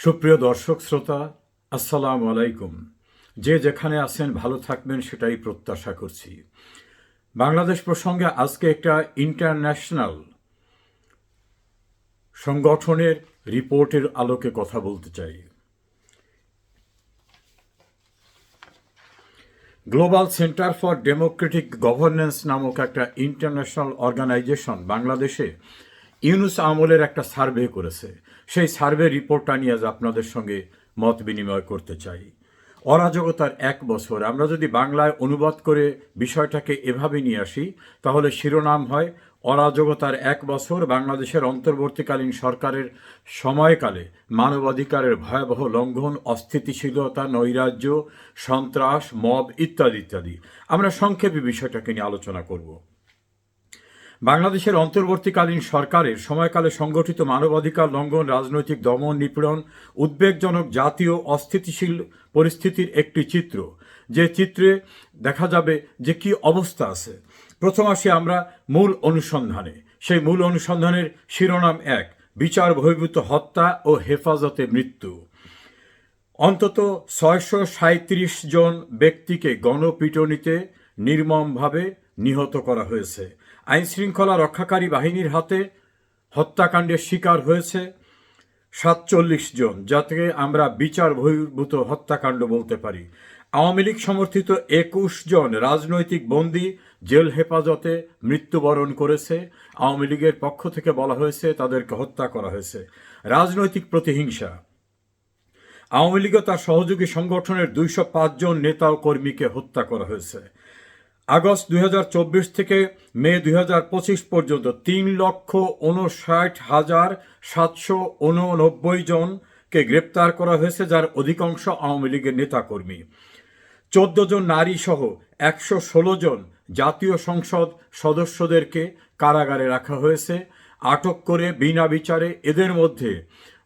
সুপ্রিয় দর্শক, শ্রোতা, আসসালাম আলাইকুম। যে যেখানে আছেন, ভালো থাকবেন, সেটাই প্রত্যাশা করছি। বাংলাদেশ প্রসঙ্গে আজকে একটা ইন্টারন্যাশনাল সংগঠনের রিপোর্টের আলোকে কথা বলতে চাই। Global Centre for Democratic Governance নামক একটা ইন্টারন্যাশনাল অর্গানাইজেশন বাংলাদেশে ইউনুস আমলের একটা সার্ভে করেছে। সেই সার্ভে রিপোর্টটা নিয়ে আজ আপনাদের সঙ্গে মত বিনিময় করতে চাই। অরাজকতার এক বছর, আমরা যদি বাংলায় অনুবাদ করে বিষয়টাকে এভাবে নিয়ে আসি, তাহলে শিরোনাম হয়, অরাজকতার এক বছর বাংলাদেশের অন্তর্বর্তীকালীন সরকারের সময়কালে মানবাধিকারের ভয়াবহ লঙ্ঘন, অস্থিতিশীলতা, নৈরাজ্য, সন্ত্রাস, মব ইত্যাদি ইত্যাদি। আমরা সংক্ষেপে বিষয়টাকে নিয়ে আলোচনা করব। বাংলাদেশের অন্তর্বর্তীকালীন সরকারের সময়কালে সংগঠিত মানবাধিকার লঙ্ঘন, রাজনৈতিক দমন, নিপীড়ন, উদ্বেগজনক জাতীয় অস্থিতিশীল পরিস্থিতির একটি চিত্র। যে চিত্রে দেখা যাবে যে কি অবস্থা আছে। প্রথম আসি আমরা মূল অনুসন্ধানে। সেই মূল অনুসন্ধানের শিরোনাম এক, বিচার বহির্ভূত হত্যা ও হেফাজতে মৃত্যু। অন্তত ছয়শো জন ব্যক্তিকে গণপিটনিতে নির্মমভাবে নিহত করা হয়েছে। আইন শৃঙ্খলা রক্ষাকারী বাহিনীর হাতে হত্যাকাণ্ডের শিকার হয়েছে সাতচল্লিশ জন যাতে আমরা বিচার বহির্ভূত হত্যাকাণ্ড বলতে পারি। আওয়ামী লীগ সমর্থিত একুশ জন রাজনৈতিক বন্দী জেল হেফাজতে মৃত্যুবরণ করেছে। আওয়ামী লীগের পক্ষ থেকে বলা হয়েছে, তাদেরকে হত্যা করা হয়েছে। রাজনৈতিক প্রতিহিংসা। আওয়ামী লীগ তার সহযোগী সংগঠনের দুইশ পাঁচ জন নেতা ও কর্মীকে হত্যা করা হয়েছে। আগস্ট দুই থেকে মে দুই হাজার পঁচিশ পর্যন্ত তিন লক্ষ উনষাট হাজার সাতশো উননব্বই জনকে গ্রেপ্তার করা হয়েছে, যার অধিকাংশ আওয়ামী লীগের নেতাকর্মী। চোদ্দ জন নারী সহ একশো ষোলো জন জাতীয় সংসদ সদস্যদেরকে কারাগারে রাখা হয়েছে। আটক করে বিনা বিচারে এদের মধ্যে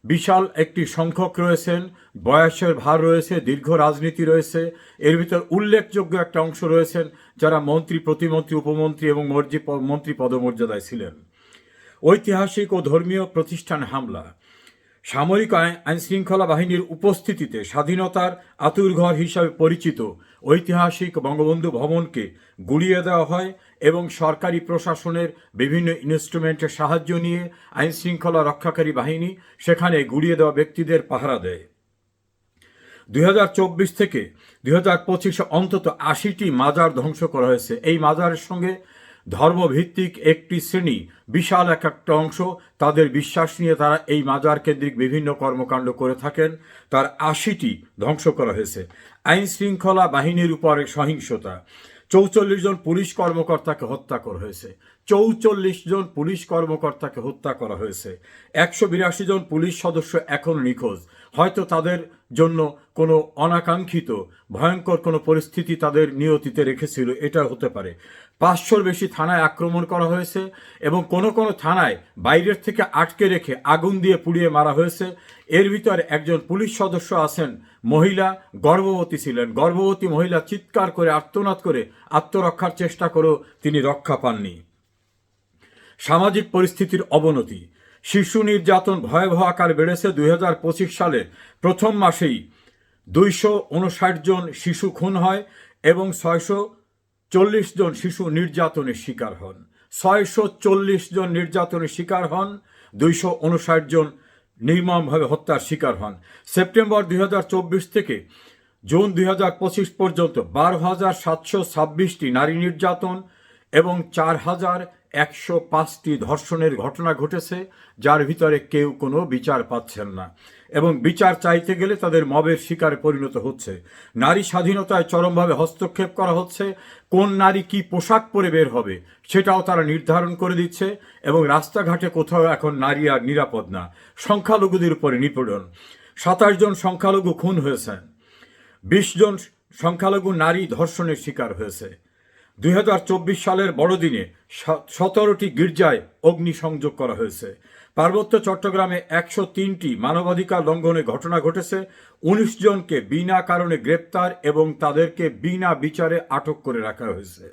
বিশাল একটি সংখ্যক রয়েছেন বয়সের ভার রয়েছে, দীর্ঘ রাজনীতি রয়েছে। এর ভিতর উল্লেখযোগ্য একটা অংশ রয়েছেন যারা মন্ত্রী, প্রতিমন্ত্রী, উপমন্ত্রী এবং মর্জি মন্ত্রী পদমর্যাদায় ছিলেন। ঐতিহাসিক ও ধর্মীয় প্রতিষ্ঠান হামলা। সামরিক আইন শৃঙ্খলা বাহিনীর উপস্থিতিতে স্বাধীনতার আতুরঘর হিসাবে পরিচিত ঐতিহাসিক বঙ্গবন্ধু ভবনকে গুড়িয়ে দেওয়া হয়। এবং সরকারি প্রশাসনের বিভিন্ন ইনস্ট্রুমেন্টের সাহায্য নিয়ে আইন শৃঙ্খলা রক্ষাকারী বাহিনী সেখানে গুড়িয়ে দেওয়া ব্যক্তিদের পাহারা দেয়। দু হাজার চব্বিশ থেকে দুই পঁচিশে অন্তত আশিটি মাজার ধ্বংস করা হয়েছে। এই মাজারের সঙ্গে ধর্মভিত্তিক একটি শ্রেণি, বিশাল এক একটা অংশ, তাদের বিশ্বাস নিয়ে তারা এই মাজার কেন্দ্রিক বিভিন্ন কর্মকাণ্ড করে থাকেন। তার আশিটি ধ্বংস করা হয়েছে। আইন শৃঙ্খলা বাহিনীর উপরে সহিংসতা। চৌচল্লিশ জন পুলিশ কর্মকর্তাকে হত্যা করা হয়েছে। চৌচল্লিশ জন পুলিশ কর্মকর্তাকে হত্যা করা হয়েছে। একশো বিরাশি জন পুলিশ সদস্য এখন নিখোঁজ। হয়তো তাদের জন্য কোনো অনাকাঙ্ক্ষিত, ভয়ঙ্কর কোনো পরিস্থিতি তাদের নিয়তিতে রেখেছিল, এটা হতে পারে। পাঁচশোর বেশি থানায় আক্রমণ করা হয়েছে এবং কোনো কোনো থানায় বাইরের থেকে আটকে রেখে আগুন দিয়ে পুড়িয়ে মারা হয়েছে। এর ভিতরে একজন পুলিশ সদস্য আছেন, মহিলা গর্ভবতী ছিলেন। গর্ভবতী মহিলা চিৎকার করে আত্মনাদ করে আত্মরক্ষার চেষ্টা করেও তিনি রক্ষা পাননি। সামাজিক পরিস্থিতির অবনতি। শিশু নির্যাতন ভয়াবহ আকার বেড়েছে দুই হাজার পঁচিশ সালে। প্রথম মাসেই দুইশো উনষাট জন শিশু খুন হয় এবং ছয়শো চল্লিশ জন শিশু নির্যাতনের শিকার হন। ছয়শো চল্লিশ জন নির্যাতনের শিকার হন। দুইশো উনষাট জন নির্মমভাবে হত্যার শিকার হন। সেপ্টেম্বর দুই হাজার চব্বিশ থেকে জুন দুই হাজার পঁচিশ পর্যন্ত বারো হাজার সাতশো ছাব্বিশটি নারী নির্যাতন এবং চার হাজার একশো পাঁচটি ধর্ষণের ঘটনা ঘটেছে, যার ভিতরে কেউ কোনো বিচার পাচ্ছেন না। এবং বিচার চাইতে গেলে তাদের মবের শিকারে পরিণত হচ্ছে। নারী স্বাধীনতায় চরমভাবে হস্তক্ষেপ করা হচ্ছে। কোন নারী কি পোশাক পরে বের হবে, সেটাও তারা নির্ধারণ করে দিচ্ছে এবং রাস্তাঘাটে কোথাও এখন নারী আর নিরাপদ না। সংখ্যালঘুদের উপরে নিপীড়ন। সাতাশ জন সংখ্যালঘু খুন হয়েছেন। বিশ জন সংখ্যালঘু নারী ধর্ষণের শিকার হয়েছে। দুই হাজার চব্বিশ সালের বড়দিনে সতেরোটি গির্জায় অগ্নিসংযোগ করা হয়েছে। পার্বত্য চট্টগ্রামে একশো তিনটি মানবাধিকার লঙ্ঘনের ঘটনা ঘটেছে। উনিশ জনকে বিনা কারণে গ্রেপ্তার এবং তাদেরকে বিনা বিচারে আটক করে রাখা হয়েছে।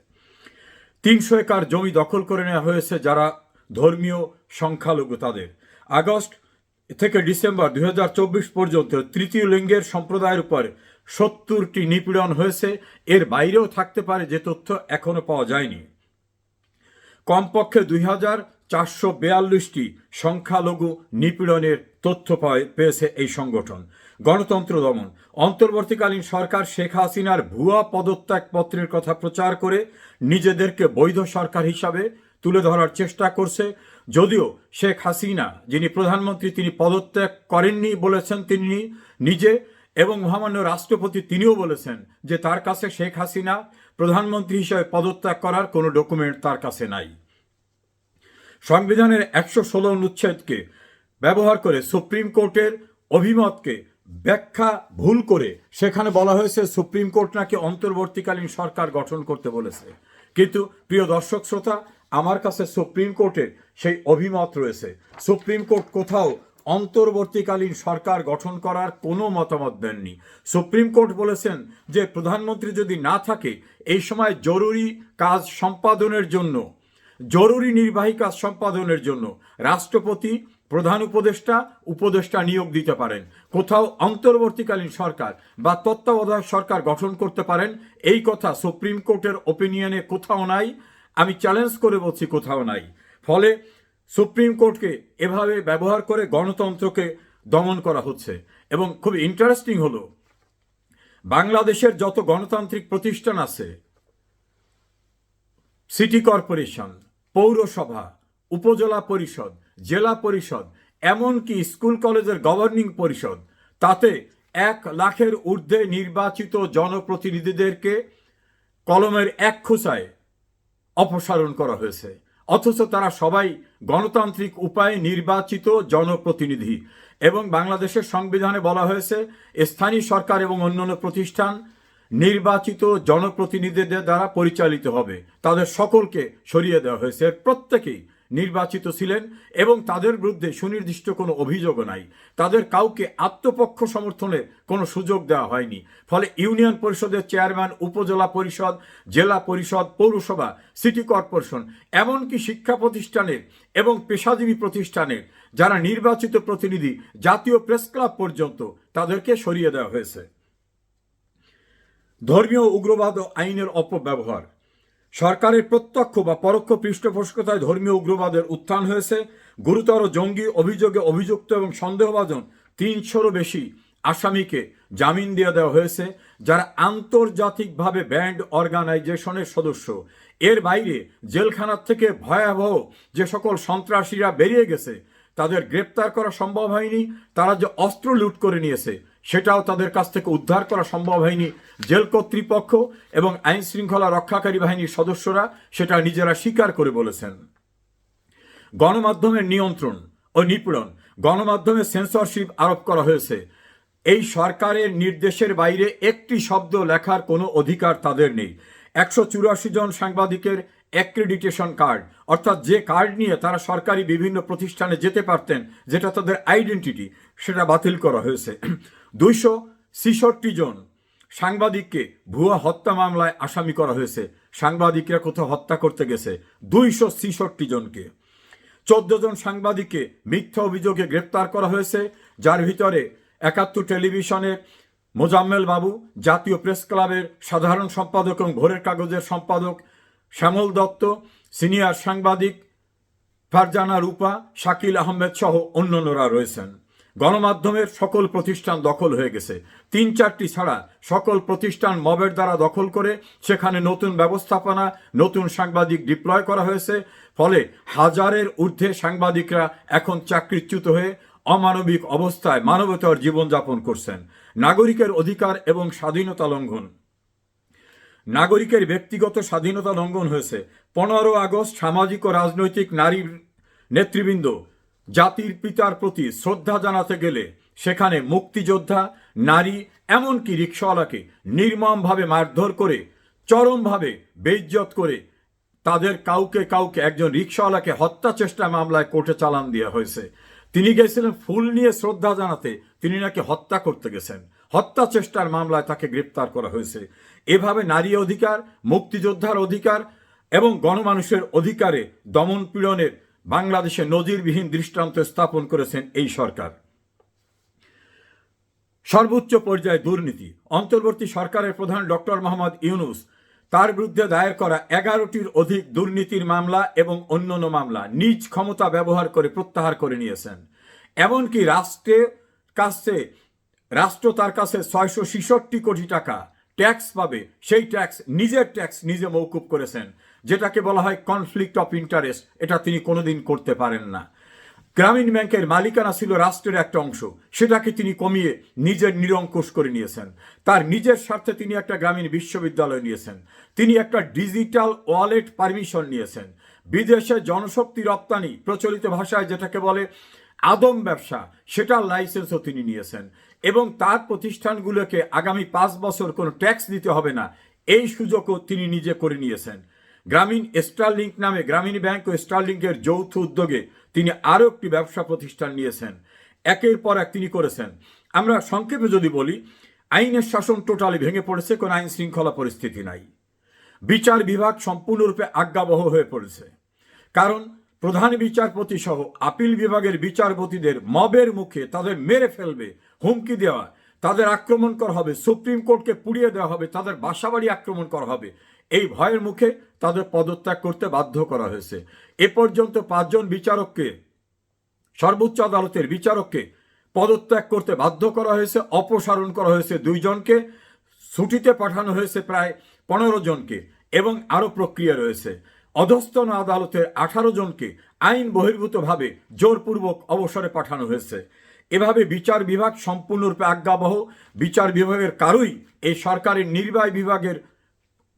তিনশো একর জমি দখল করে নেওয়া হয়েছে যারা ধর্মীয় সংখ্যালঘু তাদের। আগস্ট থেকে ডিসেম্বর দুই হাজার চব্বিশ পর্যন্ত তৃতীয় লিঙ্গের সম্প্রদায়ের উপর সত্তরটি নিপীড়ন হয়েছে। এর বাইরেও থাকতে পারে যে তথ্য এখনও পাওয়া যায়নি। কমপক্ষে দুই হাজার চারশো বেয়াল্লিশটি সংখ্যালঘু নিপীড়নের তথ্য পায়- পেয়েছে এই সংগঠন। গণতন্ত্র দমন। অন্তর্বর্তীকালীন সরকার শেখ হাসিনার ভুয়া পদত্যাগ পত্রের কথা প্রচার করে নিজেদেরকে বৈধ সরকার হিসাবে তুলে ধরার চেষ্টা করছে। যদিও শেখ হাসিনা, যিনি প্রধানমন্ত্রী, তিনি পদত্যাগ করেননি বলেছেন তিনি নিজে এবং মহামান্য রাষ্ট্রপতি তিনিও বলেছেন যে তার কাছে শেখ হাসিনা প্রধানমন্ত্রী হিসেবে পদত্যাগ করার কোনো ডকুমেন্ট তার কাছে নাই। সংবিধানের একশো ষোলো অনুচ্ছেদকে ব্যবহার করে সুপ্রিম কোর্টের অভিমতকে ব্যাখ্যা ভুল করে সেখানে বলা হয়েছে সুপ্রিম কোর্ট নাকি অন্তর্বর্তীকালীন সরকার গঠন করতে বলেছে। কিন্তু প্রিয় দর্শক শ্রোতা, আমার কাছে সুপ্রিম কোর্টের সেই অভিমত রয়েছে। সুপ্রিম কোর্ট কোথাও অন্তর্বর্তীকালীন সরকার গঠন করার কোনো মতামত দেননি। সুপ্রিম কোর্ট বলেছেন যে প্রধানমন্ত্রী যদি না থাকে, এই সময় জরুরি কাজ সম্পাদনের জন্য জরুরি নির্বাহী কাজ সম্পাদনের জন্য রাষ্ট্রপতি, প্রধান উপদেষ্টা উপদেষ্টা নিয়োগ দিতে পারেন। কোথাও অন্তর্বর্তীকালীন সরকার বা তত্ত্বাবধায়ক সরকার গঠন করতে পারেন, এই কথা সুপ্রিম কোর্টের ওপিনিয়নে কোথাও নাই। আমি চ্যালেঞ্জ করে বলছি কোথাও নাই। ফলে সুপ্রিম কোর্টকে এভাবে ব্যবহার করে গণতন্ত্রকে দমন করা হচ্ছে। এবং খুব ইন্টারেস্টিং হলো, বাংলাদেশের যত গণতান্ত্রিক প্রতিষ্ঠান আছে সিটি কর্পোরেশন পৌরসভা, উপজেলা পরিষদ, জেলা পরিষদ, এমনকি স্কুল কলেজের গভর্নিং পরিষদ। তাতে এক লাখের ঊর্ধ্বে নির্বাচিত জনপ্রতিনিধিদেরকে কলমের এক খোঁচায় অপসারণ করা হয়েছে। অথচ তারা সবাই গণতান্ত্রিক উপায়ে নির্বাচিত জনপ্রতিনিধি। এবং বাংলাদেশের সংবিধানে বলা হয়েছে স্থানীয় সরকার এবং অন্যান্য প্রতিষ্ঠান নির্বাচিত জনপ্রতিনিধিদের দ্বারা পরিচালিত হবে। তাদের সকলকে সরিয়ে দেওয়া হয়েছে। প্রত্যেকেই নির্বাচিত ছিলেন এবং তাদের বিরুদ্ধে সুনির্দিষ্ট কোনো অভিযোগও নাই। তাদের কাউকে আত্মপক্ষ সমর্থনের কোনো সুযোগ দেওয়া হয়নি। ফলে ইউনিয়ন পরিষদের চেয়ারম্যান, উপজেলা পরিষদ, জেলা পরিষদ, পৌরসভা, সিটি কর্পোরেশন, এমনকি শিক্ষা প্রতিষ্ঠানের এবং পেশাজীবী প্রতিষ্ঠানের যারা নির্বাচিত প্রতিনিধি জাতীয় প্রেস ক্লাব পর্যন্ত তাদেরকে সরিয়ে দেওয়া হয়েছে। ধর্মীয় উগ্রবাদ ও আইনের অপব্যবহার। সরকারের প্রত্যক্ষ বা পরোক্ষ পৃষ্ঠপোষকতায় ধর্মীয় উগ্রবাদের উত্থান হয়েছে। গুরুতর জঙ্গি অভিযোগে অভিযুক্ত এবং সন্দেহভাজন তিনশোরও বেশি আসামিকে জামিন দিয়ে দেওয়া হয়েছে, যারা আন্তর্জাতিকভাবে ব্যান্ড অর্গানাইজেশনের সদস্য। এর বাইরে জেলখানার থেকে ভয়াবহ যে সকল সন্ত্রাসীরা বেরিয়ে গেছে, তাদের গ্রেপ্তার করা সম্ভব হয়নি, তারা যে অস্ত্র লুট করে নিয়েছে সেটাও তাদের কাছ থেকে উদ্ধার করা সম্ভব হয়নি। জেল কর্তৃপক্ষ এবং আইন শৃঙ্খলা রক্ষাকারী বাহিনীর সদস্যরা সেটা নিজেরা স্বীকার করে বলেছেন। গণমাধ্যমের নিয়ন্ত্রণ ও নিপীড়ন গণমাধ্যমে সেন্সরশিপ আরোপ করা হয়েছে। এই সরকারের নির্দেশের বাইরে একটি শব্দ লেখার কোনো অধিকার তাদের নেই। একশো চুরাশি জন সাংবাদিকের অ্যাক্রেডিটেশন কার্ড অর্থাৎ যে কার্ড নিয়ে তারা সরকারি বিভিন্ন প্রতিষ্ঠানে যেতে পারতেন, যেটা তাদের আইডেন্টিটি সেটা বাতিল করা হয়েছে। দুইশো ছিষট্টি জন সাংবাদিককে ভুয়া হত্যা মামলায় আসামি করা হয়েছে। সাংবাদিকরা কোথাও হত্যা করতে গেছে। দুইশো ছিষট্টি জনকে। চোদ্দ জন সাংবাদিককে মিথ্যা অভিযোগে গ্রেপ্তার করা হয়েছে, যার ভিতরে একাত্তর টেলিভিশনের মোজাম্মেল বাবু, জাতীয় প্রেস ক্লাবের সাধারণ সম্পাদক এবং ভোরের কাগজের সম্পাদক শ্যামল দত্ত, সিনিয়র সাংবাদিক ফারজানা রূপা, শাকিল আহমেদ সহ অন্যান্যরা রয়েছেন। গণমাধ্যমের সকল প্রতিষ্ঠান দখল হয়ে গেছে। তিন চারটি ছাড়া সকল প্রতিষ্ঠান মবের দ্বারা দখল করে সেখানে নতুন ব্যবস্থাপনা, নতুন সাংবাদিক ডিপ্লয় করা হয়েছে। ফলে হাজারের ঊর্ধ্বে সাংবাদিকরা এখন চাকরিচ্যুত হয়ে অমানবিক অবস্থায় মানবতার জীবনযাপন করছেন। নাগরিকের অধিকার এবং স্বাধীনতা লঙ্ঘন। নাগরিকের ব্যক্তিগত স্বাধীনতা লঙ্ঘন হয়েছে। পনেরো আগস্ট সামাজিক ও রাজনৈতিক নারীর নেতৃবৃন্দ জাতির পিতার প্রতি শ্রদ্ধা জানাতে গেলে সেখানে মুক্তিযোদ্ধা, নারী, এমনকি রিক্সাওয়ালাকে নির্মমভাবে মারধর করে, চরমভাবে বেইজ্জত করে তাদের কাউকে কাউকে একজন রিক্সাওয়ালাকে হত্যা চেষ্টা মামলায় কোর্টে চালান দেওয়া হয়েছে। তিনি গেছিলেন ফুল নিয়ে শ্রদ্ধা জানাতে, তিনি নাকি হত্যা করতে গেছেন। হত্যা চেষ্টার মামলায় তাকে গ্রেপ্তার করা হয়েছে। এভাবে নারী অধিকার, মুক্তিযোদ্ধার অধিকার এবং গণমানুষের অধিকারে দমন পীড়নের বাংলাদেশে নজিরবিহীন দৃষ্টান্ত স্থাপন করেছেন এই সরকার। সর্বোচ্চ পর্যায়ে দুর্নীতি। অন্তর্বর্তী সরকারের প্রধান ডক্টর মোহাম্মদ ইউনুস তার বিরুদ্ধে দায়ের করা এগারোটির অধিক দুর্নীতির মামলা এবং অন্যান্য মামলা নিজ ক্ষমতা ব্যবহার করে প্রত্যাহার করে নিয়েছেন। এমনকি রাষ্ট্রের কাছে, রাষ্ট্র তার কাছে ছয়শো কোটি টাকা ট্যাক্স পাবে, সেই ট্যাক্স নিজের ট্যাক্স নিজে মৌকুব করেছেন, যেটাকে বলা হয় কনফ্লিক্ট অফ ইন্টারেস্ট এটা তিনি কোনোদিন করতে পারেন না। গ্রামীণ ব্যাংকের মালিকানা ছিল রাষ্ট্রের একটা অংশ, সেটাকে তিনি কমিয়ে নিজের নিরঙ্কুশ করে নিয়েছেন। তার নিজের স্বার্থে তিনি একটা গ্রামীণ বিশ্ববিদ্যালয় নিয়েছেন। তিনি একটা ডিজিটাল ওয়ালেট পারমিশন নিয়েছেন। বিদেশে জনশক্তি রপ্তানি প্রচলিত ভাষায় যেটাকে বলে আদম ব্যবসা সেটার লাইসেন্সও তিনি নিয়েছেন। এবং তার প্রতিষ্ঠানগুলোকে আগামী পাঁচ বছর কোনো ট্যাক্স দিতে হবে না, এই সুযোগও তিনি নিজে করে নিয়েছেন। গ্রামীণ স্টারলিংক নামে গ্রামীণ ব্যাংক ও স্টারলিংকের যৌথ উদ্যোগে তিনি আরও একটি ব্যবসা প্রতিষ্ঠান নিয়েছেন। একের পর এক তিনি করেছেন। আমরা সংক্ষেপে যদি বলি, আইনের শাসন টোটালি ভেঙে পড়েছে, কোনো আইন শৃঙ্খলা পরিস্থিতি নাই। বিচার বিভাগ সম্পূর্ণরূপে আজ্ঞাবহ হয়ে পড়েছে। কারণ প্রধান বিচারপতি সহ আপিল বিভাগের বিচারপতিদের মবের মুখে তাদের মেরে ফেলবে, হুমকি দেওয়া তাদের আক্রমণ করা হবে, সুপ্রিম কোর্টকে পুড়িয়ে দেওয়া হবে, তাদের বাসাবাড়ি আক্রমণ করা হবে। এই ভয়ের মুখে তাদের পদত্যাগ করতে বাধ্য করা হয়েছে। এ পর্যন্ত পাঁচজন বিচারককে, সর্বোচ্চ আদালতের বিচারককে পদত্যাগ করতে বাধ্য করা হয়েছে, অপসারণ করা হয়েছে দুইজনকে, ছুটিতে পাঠানো হয়েছে প্রায় পনেরো জনকে, এবং আরও প্রক্রিয়া রয়েছে। অধস্তন আদালতের আঠারো জনকে আইন বহির্ভূতভাবে জোরপূর্বক অবসরে পাঠানো হয়েছে। এভাবে বিচার বিভাগ সম্পূর্ণরূপে আজ্ঞাবহ। বিচার বিভাগের কারোই এই সরকারের নির্বাহী বিভাগের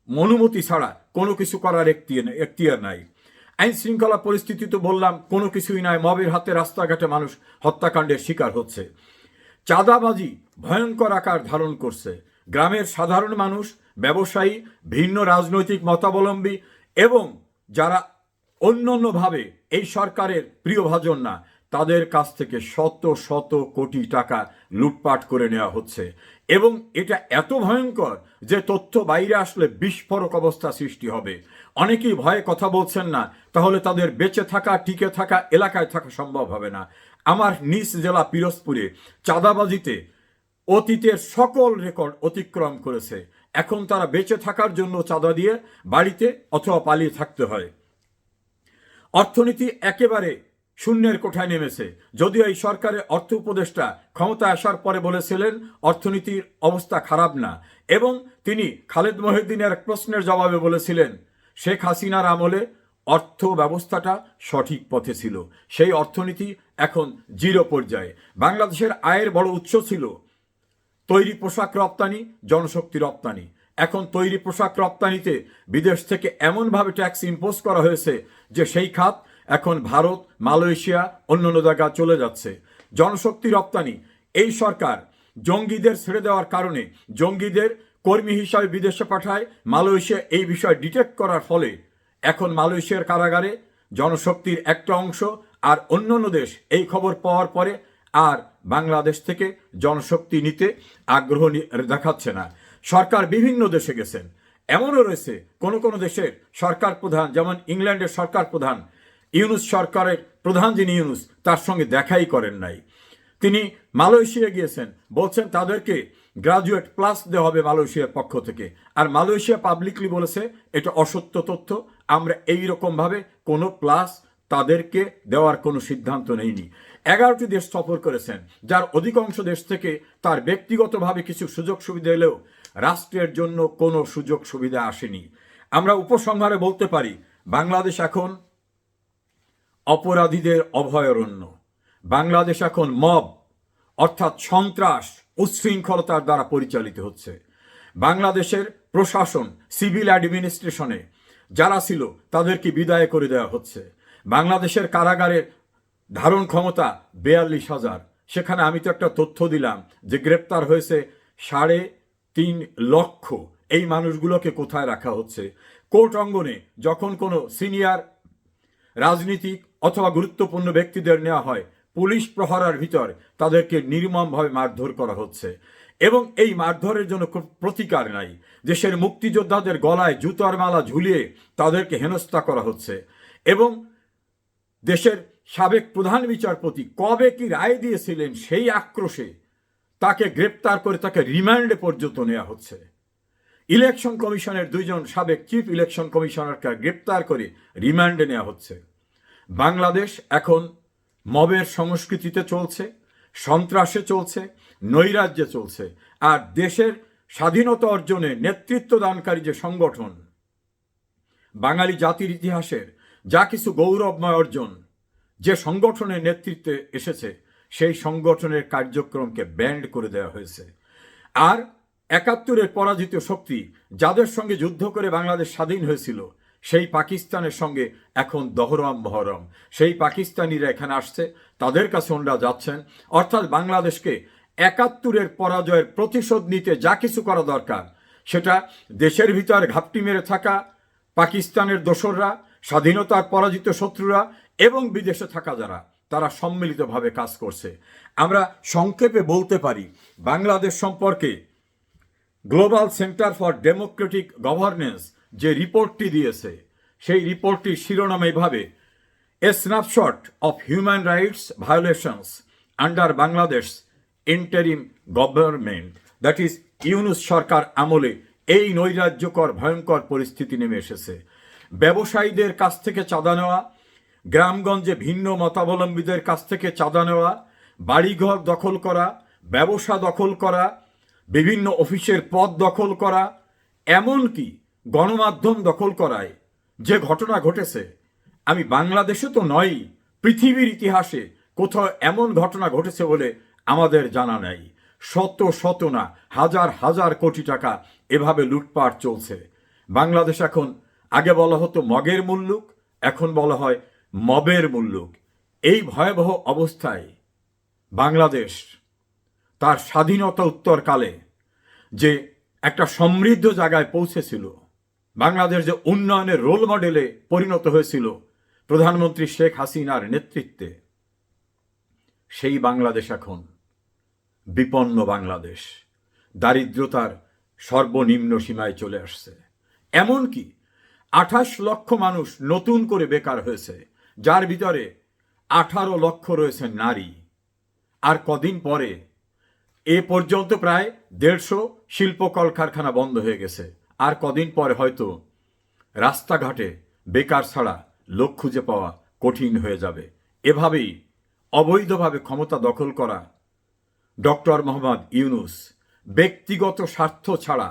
অনুমতি ছাড়া কোনো কিছু করার এখতিয়ার নাই। আইন শৃঙ্খলা পরিস্থিতি তো বললাম, কোনো কিছুই নাই। মবের হাতে রাস্তাঘাটে মানুষ হত্যাকাণ্ডের শিকার হচ্ছে। চাঁদাবাজি ভয়ঙ্কর আকার ধারণ করছে। গ্রামের সাধারণ মানুষ, ব্যবসায়ী, ভিন্ন রাজনৈতিক মতাবলম্বী এবং যারা অন্য অন্যভাবে এই সরকারের প্রিয়ভাজন না, তাদের কাছ থেকে শত শত কোটি টাকা লুটপাট করে নেওয়া হচ্ছে। এবং এটা এত ভয়ঙ্কর যে তথ্য বাইরে আসলে বিস্ফোরক অবস্থা সৃষ্টি হবে। অনেকেই ভয়ে কথা বলছেন না, তাহলে তাদের বেঁচে থাকা, টিকে থাকা, এলাকায় থাকা সম্ভব হবে না। আমার নিজ জেলা পিরোজপুরে চাঁদাবাজিতে অতীতের সকল রেকর্ড অতিক্রম করেছে। এখন তারা বেঁচে থাকার জন্য চাঁদা দিয়ে বাড়িতে অথবা পালিয়ে থাকতে হয়। অর্থনীতি একেবারে শূন্যের কোঠায় নেমেছে। যদিও এই সরকারের অর্থ উপদেষ্টা ক্ষমতা আসার পরে বলেছিলেন, অর্থনীতির অবস্থা খারাপ না। এবং তিনি খালেদ মহিউদ্দিনের এক প্রশ্নের জবাবে বলেছিলেন, শেখ হাসিনার আমলে অর্থ ব্যবস্থাটা সঠিক পথে ছিল। সেই অর্থনীতি এখন জিরো পর্যায়ে। বাংলাদেশের আয়ের বড় উৎস ছিল তৈরি পোশাক রপ্তানি, জনশক্তি রপ্তানি। এখন তৈরি পোশাক রপ্তানিতে বিদেশ থেকে এমনভাবে ট্যাক্স ইম্পোজ করা হয়েছে যে সেই খাত এখন ভারত, মালয়েশিয়া, অন্যান্য জায়গা চলে যাচ্ছে। জনশক্তি রপ্তানি, এই সরকার জঙ্গিদের ছেড়ে দেওয়ার কারণে জঙ্গিদের কর্মী হিসাবে বিদেশে পাঠায়, মালয়েশিয়া এই বিষয় ডিটেক্ট করার ফলে এখন মালয়েশিয়ার কারাগারে জনশক্তির একটা অংশ আর অন্যান্য দেশ এই খবর পাওয়ার পরে আর বাংলাদেশ থেকে জনশক্তি নিতে আগ্রহ দেখাচ্ছে না। সরকার বিভিন্ন দেশে গেছেন। এমনও রয়েছে কোন কোন দেশের সরকার প্রধান, যেমন ইংল্যান্ডের সরকার প্রধান, ইউনুস সরকারের প্রধান যিনি ইউনুস, তার সঙ্গে দেখাই করেন নাই। তিনি মালয়েশিয়া গিয়েছেন, বলছেন তাদেরকে গ্রাজুয়েট প্লাস দেওয়া হবে মালয়েশিয়ার পক্ষ থেকে। আর মালয়েশিয়া পাবলিকলি বলেছে, এটা অসত্য তথ্য, আমরা এই রকমভাবে কোনো প্লাস তাদেরকে দেওয়ার কোনো সিদ্ধান্ত নেইনি। এগারোটি দেশ সফর করেছেন, যার অধিকাংশ দেশ থেকে তার ব্যক্তিগতভাবে কিছু সুযোগ সুবিধা এলেও রাষ্ট্রের জন্য কোনো সুযোগ সুবিধা আসেনি। আমরা উপসংহারে বলতে পারি, বাংলাদেশ এখন অপরাধীদের অভয়ারণ্য। বাংলাদেশ এখন মব, অর্থাৎ সন্ত্রাস, উচ্ছৃঙ্খলতার দ্বারা পরিচালিত হচ্ছে। বাংলাদেশের প্রশাসন, সিভিল অ্যাডমিনিস্ট্রেশনে যারা ছিল, তাদেরকে বিদায় করে দেওয়া হচ্ছে। বাংলাদেশের কারাগারের ধারণ ক্ষমতা বেয়াল্লিশ হাজার। সেখানে আমি তো একটা তথ্য দিলাম যে গ্রেপ্তার হয়েছে সাড়ে তিন লক্ষ। এই মানুষগুলোকে কোথায় রাখা হচ্ছে? কোর্ট অঙ্গনে যখন কোনো সিনিয়র রাজনীতিক অথবা গুরুত্বপূর্ণ ব্যক্তিদের নেওয়া হয়, পুলিশ প্রহরার ভিতর তাদেরকে নির্মমভাবে মারধর করা হচ্ছে। এবং এই মারধরের জন্য প্রতিকার নাই দেশের মুক্তিযোদ্ধাদের গলায় জুতার মালা ঝুলিয়ে তাদেরকে হেনস্থা করা হচ্ছে। এবং দেশের সাবেক প্রধান বিচারপতি কবে কি রায় দিয়েছিলেন সেই আক্রোশে তাকে গ্রেপ্তার করে তাকে রিমান্ডে পর্যন্ত নেওয়া হচ্ছে। ইলেকশন কমিশনের দুইজন সাবেক চিফ ইলেকশন কমিশনারকে গ্রেপ্তার করে রিমান্ডে নেওয়া হচ্ছে। বাংলাদেশ এখন মবের সংস্কৃতিতে চলছে, সন্ত্রাসে চলছে, নৈরাজ্যে চলছে, আর দেশের স্বাধীনতা অর্জনে নেতৃত্ব দানকারী যে সংগঠন, বাঙালি জাতির ইতিহাসের যা কিছু গৌরবময় অর্জন যে সংগঠনের নেতৃত্বে এসেছে, সেই সংগঠনের কার্যক্রমকে ব্যান্ড করে দেওয়া হয়েছে। আর একাত্তরের পরাজিত শক্তি যাদের সঙ্গে যুদ্ধ করে বাংলাদেশ স্বাধীন হয়েছিল, সেই পাকিস্তানের সঙ্গে এখন দহরম মহরম। সেই পাকিস্তানিরা এখানে আসছে, তাদের কাছে ওনারা যাচ্ছেন। অর্থাৎ বাংলাদেশকে একাত্তরের পরাজয়ের প্রতিশোধ নিতে যা কিছু করা দরকার, সেটা দেশের ভিতর ঘাপটি মেরে থাকা পাকিস্তানের দোসররা, স্বাধীনতার পরাজিত শত্রুরা এবং বিদেশে থাকা যারা, তারা সম্মিলিতভাবে কাজ করছে। আমরা সংক্ষেপে বলতে পারি, বাংলাদেশ সম্পর্কে Global Centre for Democratic Governance যে রিপোর্টটি দিয়েছে, সেই রিপোর্টটির শিরোনাম এইভাবে a snapshot of human rights violations under Bangladesh interim government that is Yunus সরকার আমলে এই নৈরাজ্যকর, ভয়ঙ্কর পরিস্থিতি নেমে এসেছে। ব্যবসায়ীদের কাছ থেকে চাঁদা নেওয়া গ্রামগঞ্জে ভিন্ন মতাবলম্বীদের কাছ থেকে চাঁদা নেওয়া, বাড়িঘর দখল করা, ব্যবসা দখল করা, বিভিন্ন অফিসের পদ দখল করা, এমনকি গণমাধ্যম দখল করায় যে ঘটনা ঘটেছে। আমি বাংলাদেশে তো নয় পৃথিবীর ইতিহাসে কোথাও এমন ঘটনা ঘটেছে বলে আমাদের জানা নেই। শত শত না, হাজার হাজার কোটি টাকা এভাবে লুটপাট চলছে। বাংলাদেশ এখন, আগে বলা হতো মগের মুল্লুক, এখন বলা হয় মবের মুল্লুক এই ভয়াবহ অবস্থায় বাংলাদেশ তার স্বাধীনতা উত্তরকালে যে একটা সমৃদ্ধ জায়গায় পৌঁছেছিল, বাংলাদেশ যে উন্নয়নের রোল মডেলে পরিণত হয়েছিল প্রধানমন্ত্রী শেখ হাসিনার নেতৃত্বে, সেই বাংলাদেশ এখন বিপন্ন বাংলাদেশ। দারিদ্রতার সর্বনিম্ন সীমায় চলে আসছে। এমনকি আঠাশ লক্ষ মানুষ নতুন করে বেকার হয়েছে। যার ভিতরে আঠারো লক্ষ রয়েছে নারী। আর কদিন পরে এ পর্যন্ত প্রায় দেড়শো শিল্প কলকারখানা বন্ধ হয়ে গেছে। আর কদিন পরে হয়তো রাস্তাঘাটে বেকার ছাড়া লোক খুঁজে পাওয়া কঠিন হয়ে যাবে। এভাবেই অবৈধভাবে ক্ষমতা দখল করা ডক্টর মোহাম্মদ ইউনুস ব্যক্তিগত স্বার্থ ছাড়া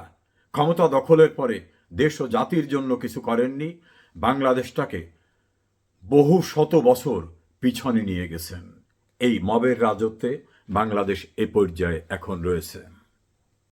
ক্ষমতা দখলের পরে দেশ ও জাতির জন্য কিছু করেননি। বাংলাদেশটাকে বহু শত বছর পিছনে নিয়ে গেছেন। এই মবের রাজত্বে বাংলাদেশ এ পর্যায়ে এখন রয়েছে।